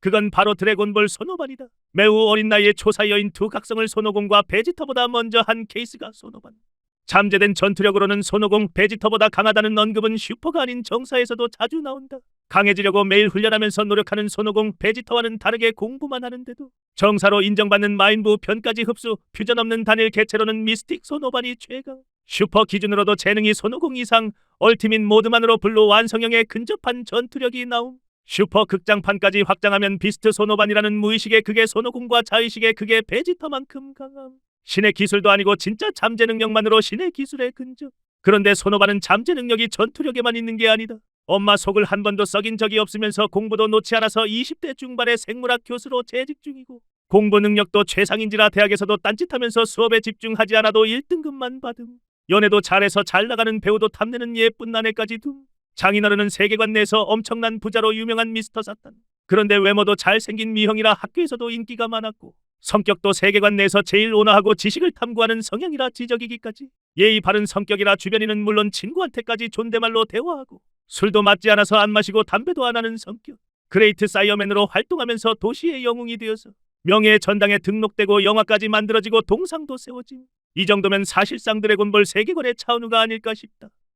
그건 바로 드래곤볼 손오반이다. 매우 어린 나이에 초사 여인 두 각성을 손오공과 베지터보다 먼저 한 케이스가 손오반. 잠재된 전투력으로는 손오공 베지터보다 강하다는 언급은 슈퍼가 아닌 정사에서도 자주 나온다. 강해지려고 매일 훈련하면서 노력하는 손오공 베지터와는 다르게 공부만 하는데도 정사로 인정받는 마인부 편까지 흡수 퓨전 없는 단일 개체로는 미스틱 손오반이 최강. 슈퍼 기준으로도 재능이 손오공 이상 얼티밋 모드만으로 불로 완성형에 근접한 전투력이 나옴. 슈퍼 극장판까지 확장하면 비스트 손오반이라는 무의식의 극의 손오공과 자의식의 극의 베지터만큼 강함. 신의 기술도 아니고 진짜 잠재 능력만으로 신의 기술에 근접. 그런데 손오반은 잠재 능력이 전투력에만 있는 게 아니다. 엄마 속을 한 번도 썩인 적이 없으면서 공부도 놓지 않아서 20대 중반의 생물학 교수로 재직 중이고 공부 능력도 최상인지라 대학에서도 딴짓하면서 수업에 집중하지 않아도 1등급만 받음. 연애도 잘해서 잘 나가는 배우도 탐내는 예쁜 아내까지 둠. 장인어른은 세계관 내에서 엄청난 부자로 유명한 미스터 사탄. 그런데 외모도 잘생긴 미형이라 학교에서도 인기가 많았고 성격도 세계관 내에서 제일 온화하고 지식을 탐구하는 성향이라 지적이기까지 예의 바른 성격이라 주변인은 물론 친구한테까지 존댓말로 대화하고 술도 맞지 않아서 안 마시고 담배도 안 하는 성격. 그레이트 사이어맨으로 활동하면서 도시의 영웅이 되어서 명예의 전당에 등록되고 영화까지 만들어지고 동상도 세워짐. 이 정도면 사실상 드래곤볼 세계관의 차은우가 아닐까 싶다.